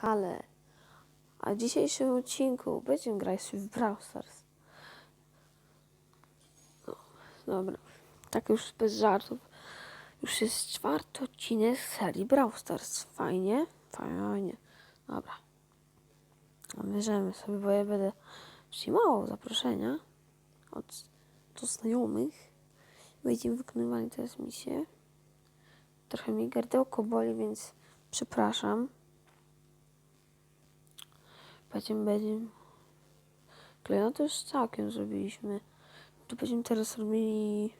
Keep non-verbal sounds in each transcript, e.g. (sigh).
Ale a w dzisiejszym odcinku będziemy grać w Brawl Stars. No, dobra, tak już bez żartów. Już jest czwarty odcinek serii Brawl Stars. Fajnie? Fajnie. Dobra. Bierzemy sobie, bo ja będę przyjmował zaproszenia od, od znajomych. Będziemy wykonywali teraz misję. Trochę mi gardełko boli, więc przepraszam. Będziemy, będziemy. Klejnoty już całkiem zrobiliśmy. Tu będziemy teraz robili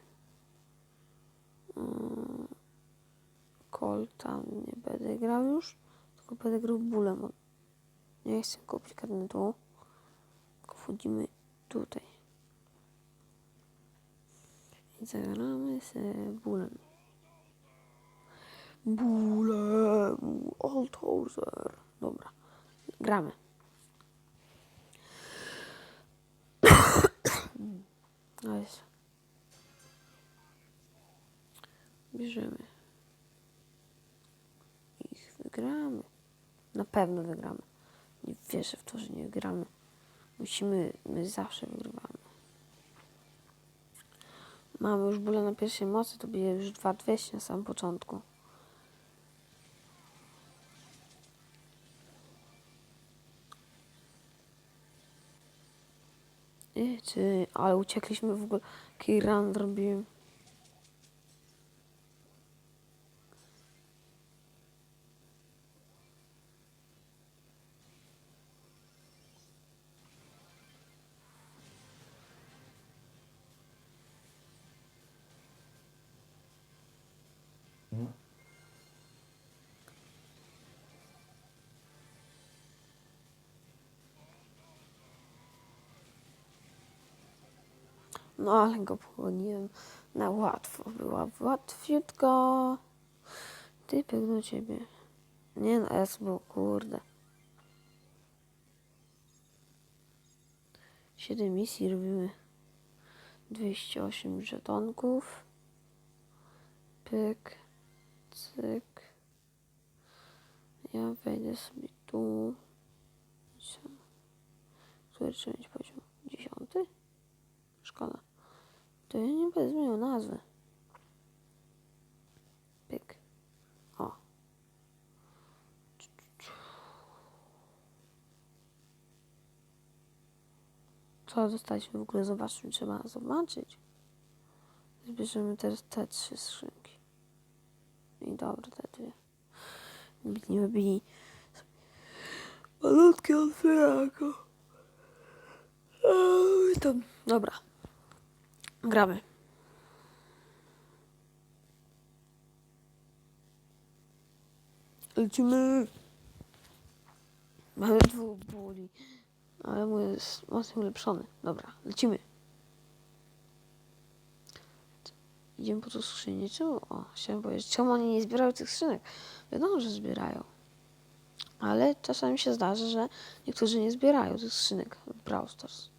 um, Colta. Nie będę grał już, tylko będę grał bólem. Nie chcę kupić karnetu. Tylko wchodzimy tutaj. I zagramy z bólem. Bólem. Altozer. Dobra. Gramy. Jest. Bierzemy. Ich wygramy. Na pewno wygramy. Nie wierzę w to, że nie wygramy. Musimy, my zawsze wygrywamy. Mamy już bóle na pierwszej mocy, to bije już 2200 na samym początku. Czy, ale uciekliśmy w ogóle. Jaki run zrobiłem. No ale go pogoniłem na łatwo. Była łatwiutka. Typek do ciebie. Nie no, S był, kurde. Siedem misji robimy. 208 żetonków. Pyk. Cyk. Ja wejdę sobie tu. Który mieć poziom? Dziesiąty? Szkoda. To ja nie będę zmieniał nazwy. Pyk. O. Co dostaliśmy w ogóle? Zobaczmy, trzeba zobaczyć. Zbierzemy teraz te trzy skrzynki. I dobra, te dwie. Nie wybili. Malutkie otwierako. To, dobra. Gramy. Lecimy. Mamy dwóch bóli. Ale mój jest mocno ulepszony. Dobra, lecimy. Idziemy po tą skrzynię. Czemu? O, chciałem powiedzieć, czemu oni nie zbierają tych skrzynek? Wiadomo, że zbierają. Ale czasami się zdarza, że niektórzy nie zbierają tych skrzynek w Brawl Stars.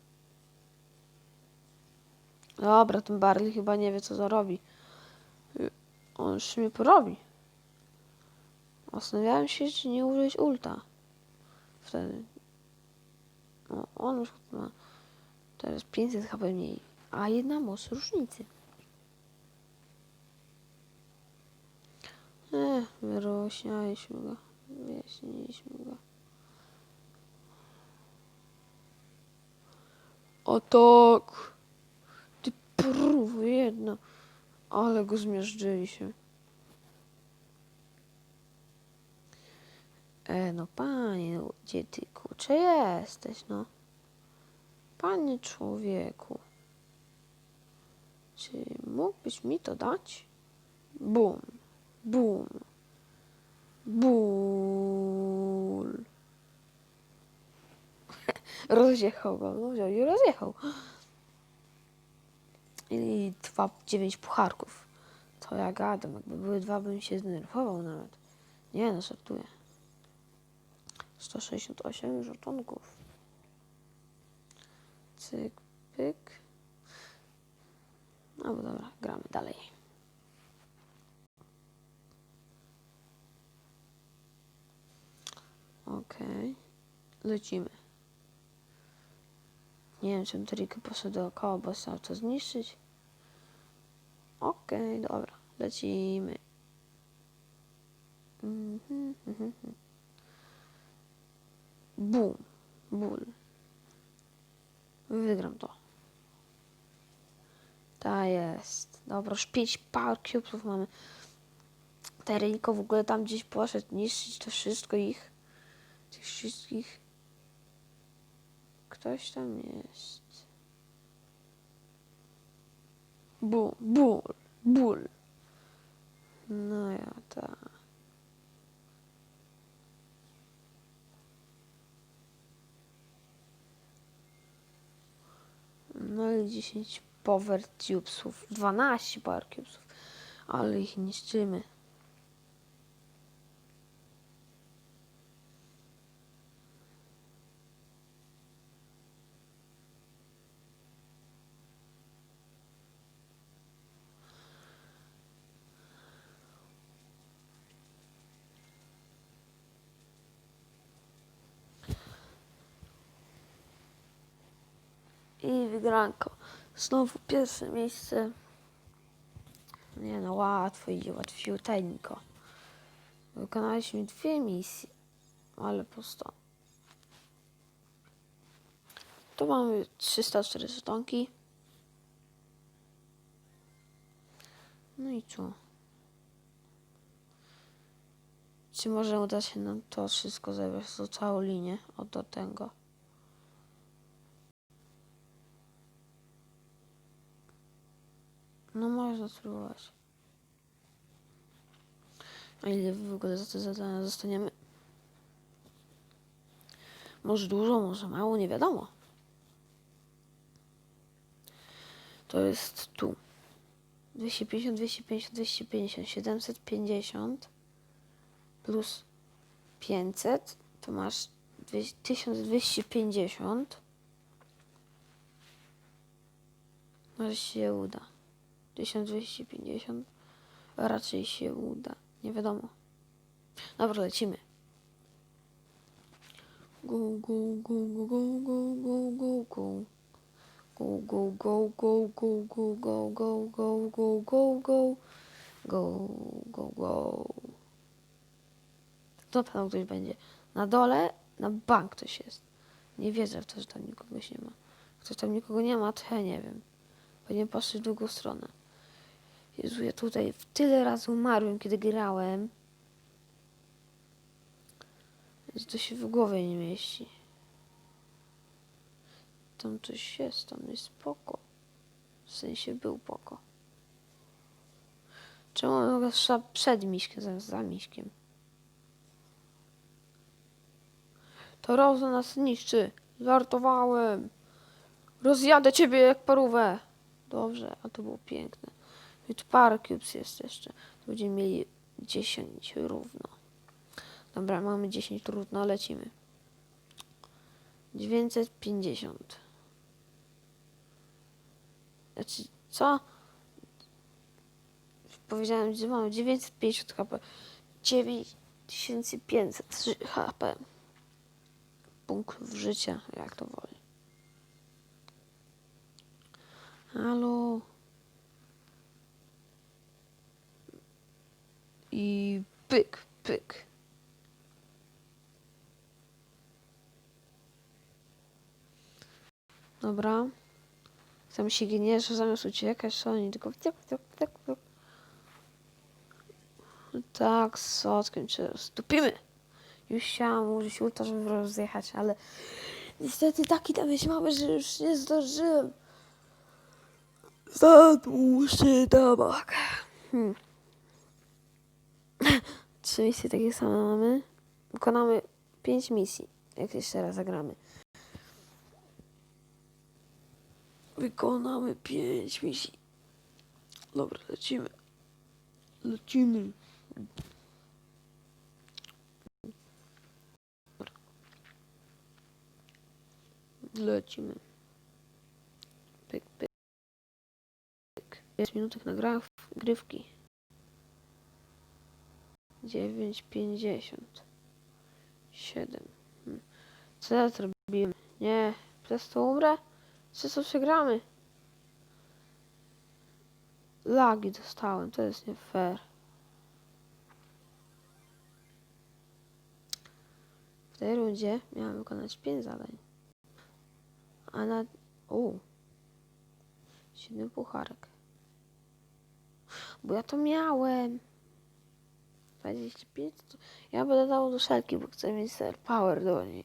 Dobra, ten Barley chyba nie wie, co zarobi. On już mnie porobi. Zastanawiałem się, czy nie użyć ulta. Wtedy. No, on już ma teraz 500 HP mniej. A jedna moc różnicy. Ech, wyrośnialiśmy go. Wyjaśniliśmy go. O próbu jedna. Ale go zmiażdżyli się. E, no panie, no, gdzie ty kurczę jesteś, no? Panie człowieku. Czy mógłbyś mi to dać? Bum, bum, ból. (laughs) rozjechał go, no wziął i rozjechał. I dwa, dziewięć pucharków. To ja gadam, jakby były dwa, bym się zdenerwował nawet. Nie no, żartuję. 168 żołtonków. Cyk, pyk. No bo dobra, gramy dalej. Okej. Lecimy. Nie wiem, czy Tricky poszedł dookoła, bo chciał to zniszczyć. Okej, dobra. Lecimy. Mhm, mhm. Bum. Ból. Wygram to. Ta jest. Dobra, już 5 power cubesów mamy. Tereniko w ogóle tam gdzieś poszedł niszczyć to wszystko ich. Tych wszystkich. Ktoś tam jest. Ból, ból, ból. No ja tak. No i 10 power cubesów. 12 power cubesów. Ale ich niszczymy. I wygranko. Znowu pierwsze miejsce. Nie no, łatwo idzie, łatwiuteńko. Wykonaliśmy dwie misje, ale pusto. Tu mamy 304 żetonki. No i co? Czy może uda się nam to wszystko zebrać, tą całą linię od do tego? No można spróbować. A ile w ogóle za te zadania dostaniemy? Może dużo, może mało, nie wiadomo. To jest tu. 250, 250, 250, 750 plus 500 to masz 200 1250. Może się uda. 1250 raczej się uda. Nie wiadomo. Dobra, lecimy. Go, go, go, go, go, go, go, go. Go, go, go, go, go, go, go, go, go, go, go, go. Go, go, go. To pewno ktoś będzie. Na dole, na bank ktoś jest. Nie wierzę w to, że tam nikogoś nie ma. Ktoś tam nikogo nie ma, to ja nie wiem. Pewnie poszli w drugą stronę. Jezu, ja tutaj w tyle razy umarłem, kiedy grałem. Że to się w głowie nie mieści. Tam coś jest, tam jest spoko. W sensie był poko. Czemu strzela przed miśkiem, zamiast za miśkiem? To Rozo nas niszczy. Żartowałem. Rozjadę ciebie jak parówę. Dobrze, a to było piękne. I tu parę cubes jest jeszcze. To będziemy mieli 10 równo. Dobra, mamy 10 trudno, lecimy. 950. Znaczy, co? Powiedziałem, że mamy 950 HP. 9500 HP. Punktów życia, jak to woli. Halo. I pyk, pyk. Dobra. Tam się ginie, zamiast uciekać, to oni tylko wciek, wciek, wciek, wciek. Tak, sotkiem cię stupimy. Już chciałam użyć ulta, żeby rozjechać, ale niestety taki jest mały, że już nie zdążyłem. Za dłuższy tabak. Hmm. (laughs) Trzy misje takie same mamy. Wykonamy pięć misji, jak jeszcze raz zagramy. Wykonamy pięć misji. Dobra, lecimy. Lecimy. Lecimy. Pyk, pyk. pyk. 5 minutek na graf, grywki. 9,50. 7. Co ja zrobiłem? Nie, przez to umrę? Czy co przegramy? Lagi dostałem, to jest nie fair. W tej rundzie miałem wykonać 5 zadań. A na... U. 7 pucharek. Bo ja to miałem. 25. To... Ja będę dał do szelki, bo chcę mieć ser power do niej.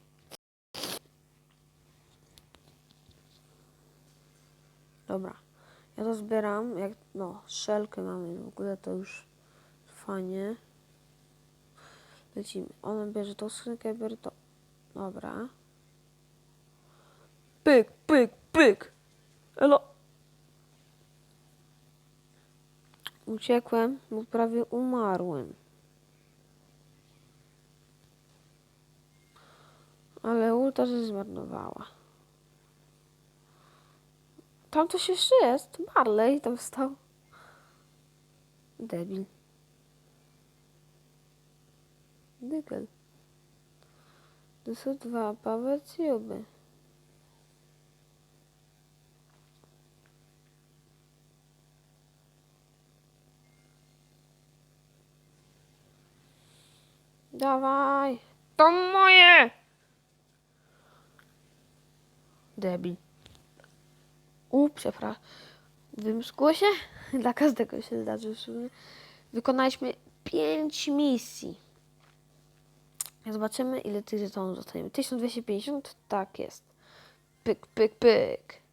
Dobra. Ja to zbieram. Jak, no, szelkę mamy. W ogóle to już fajnie. Lecimy. Ona bierze tą skrzynkę, biorę to. Dobra. Pyk, pyk, pyk. Elo. Uciekłem, bo prawie umarłem. Ale ulta się zmarnowała. Tam coś jeszcze jest. Barley tam stał. Debil. Dygel. To są dwa power. Dawaj. To moje! Debil. U, przepraszam. Wymskło się? (laughs) Dla każdego się zdarzy w sumie. Wykonaliśmy 5 misji. Zobaczymy, ile tych żetonów dostaniemy. 1250? Tak jest. Pyk, pyk, pyk.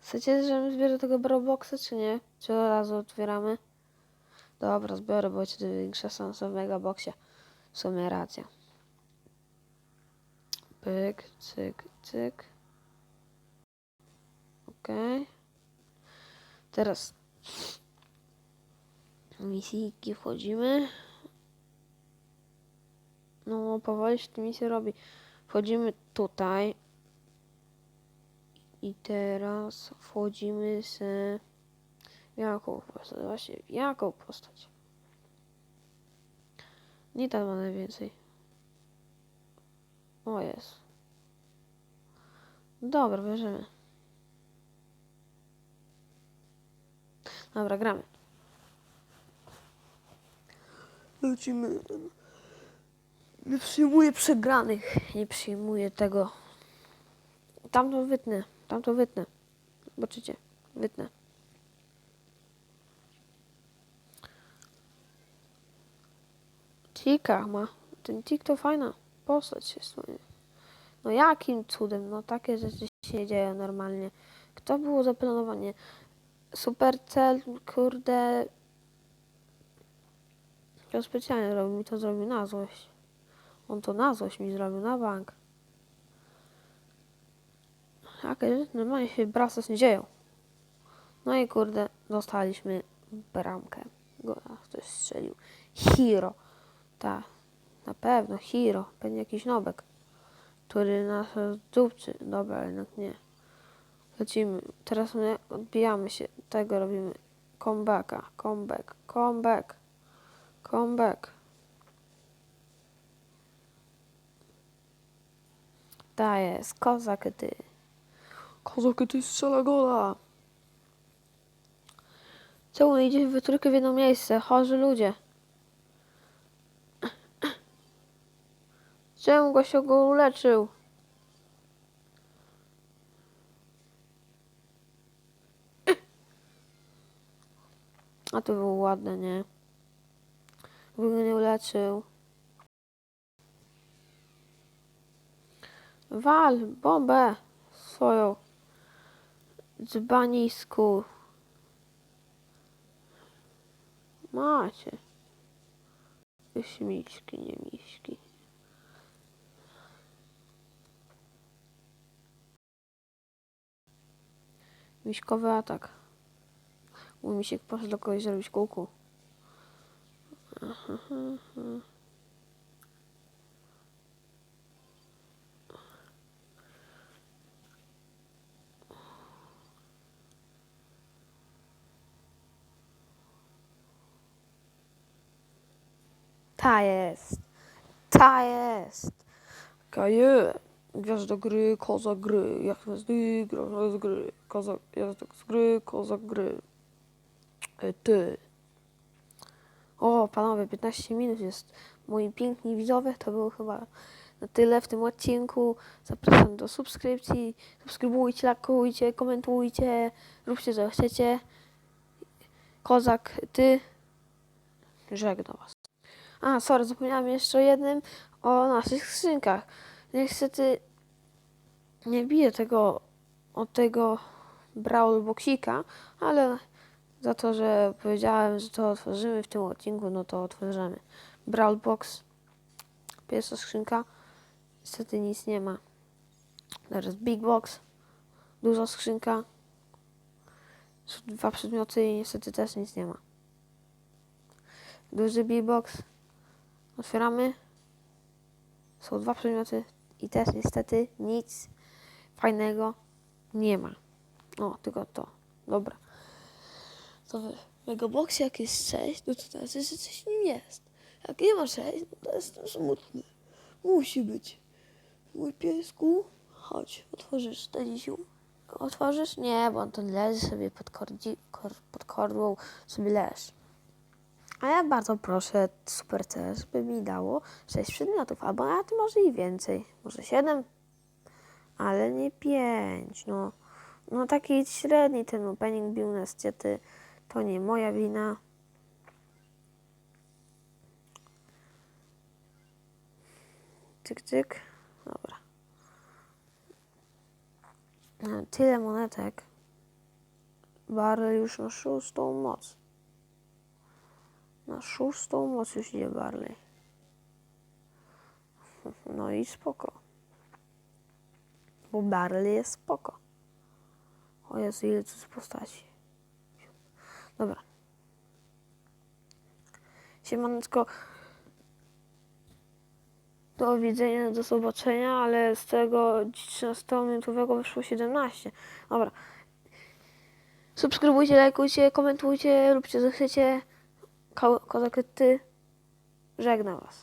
Chcecie, żebym zbierał tego Brawlboxa, czy nie? Czy od razu otwieramy? Dobra, zbiorę, bo ci większa szansa w Megaboxie. W sumie racja. Pyk, cyk, cyk. Okej. Teraz misijki wchodzimy. No, powoli się te misje robi. Wchodzimy tutaj. I teraz wchodzimy z... Jaką postać? Właśnie, jaką postać? Nie tam ma najwięcej. O, jest. Dobra, bierzemy. Dobra, gramy. Lecimy. Nie przyjmuję przegranych. Nie przyjmuję tego. Tam to wytnę. Tam to wytnę. Zobaczycie. Wytnę. Tika ma. Ten tik to fajna postać jest. moja. No jakim cudem? No takie rzeczy się dzieją normalnie. Kto było zaplanowanie? Supercell, kurde. To specjalnie robił mi to zrobił na złość. On to na złość mi zrobił na bank. Jakie rzeczy normalnie się brasas nie dzieją. No i kurde, dostaliśmy bramkę. Go, a ktoś strzelił. Hero. Tak, na pewno Hero. Pewnie jakiś nobek, który nas zdupczy. Dobra, jednak nie. Lecimy. Teraz my odbijamy się. Tego robimy. Comebacka. Comeback. Comeback. Comeback. Ta jest. Kozak ty. Kozak ty strzela gola. Czemu nie idzie w trójkę w jedno miejsce? Chorzy ludzie. Czemu gościu go uleczył? A to było ładne, nie? Bo go nie uleczył. Wal bombę swoją dzbanisku. Macie. Już miśki, nie miśki. Miśkowy atak. Mój misiek poszedł do kogoś zrobić kuku. Ta jest. Ta jest. Kaje. Gwiazda gry, kozak gry. Jak nas gry, z gry. Kozak, gwiazda z gry, kozak gry. E, ty. O, panowie, 15 minut jest. Moi piękni widzowie, to było chyba na tyle w tym odcinku. Zapraszam do subskrypcji. Subskrybujcie, lakujcie, komentujcie. Róbcie co chcecie. Kozak, ty. Żegnam was. A, sorry, zapomniałam jeszcze o jednym, o naszych skrzynkach. Niestety nie biję tego od tego Brawl Boxika, ale za to, że powiedziałem, że to otworzymy w tym odcinku, no to otworzymy. Brawl Box, pierwsza skrzynka, niestety nic nie ma. Teraz Big Box, duża skrzynka, dwa przedmioty i niestety też nic nie ma. Duży Big Box, otwieramy, są dwa przedmioty i też niestety nic fajnego nie ma. O, tylko to. Dobra. To w Megaboxie jak jest 6, no to znaczy, że coś w nim jest. Jak nie ma 6, no to jestem smutny. Musi być. Mój piesku, chodź, otworzysz Tedisiu. Otworzysz? Nie, bo on to leży sobie pod, kordzi, kor, pod kordłą, sobie leż. A ja bardzo proszę Super C, żeby mi dało 6 przedmiotów, albo nawet może i więcej. Może 7, ale nie 5. No, no taki średni ten opening był niestety. To nie moja wina. Cyk, cyk. Dobra. Tyle monetek. Barley już na szóstą moc. Na szóstą moc już idzie Barley. (laughs) No i spoko. Bo Barley jest spoko. O Jezu, ile tu jest postaci. Dobra. Siemaneczko. Do widzenia, do zobaczenia, ale z tego 13-minutowego wyszło 17. Dobra. Subskrybujcie, lajkujcie, komentujcie, róbcie co chcecie. Ko- Kozak, ty. Żegnam was.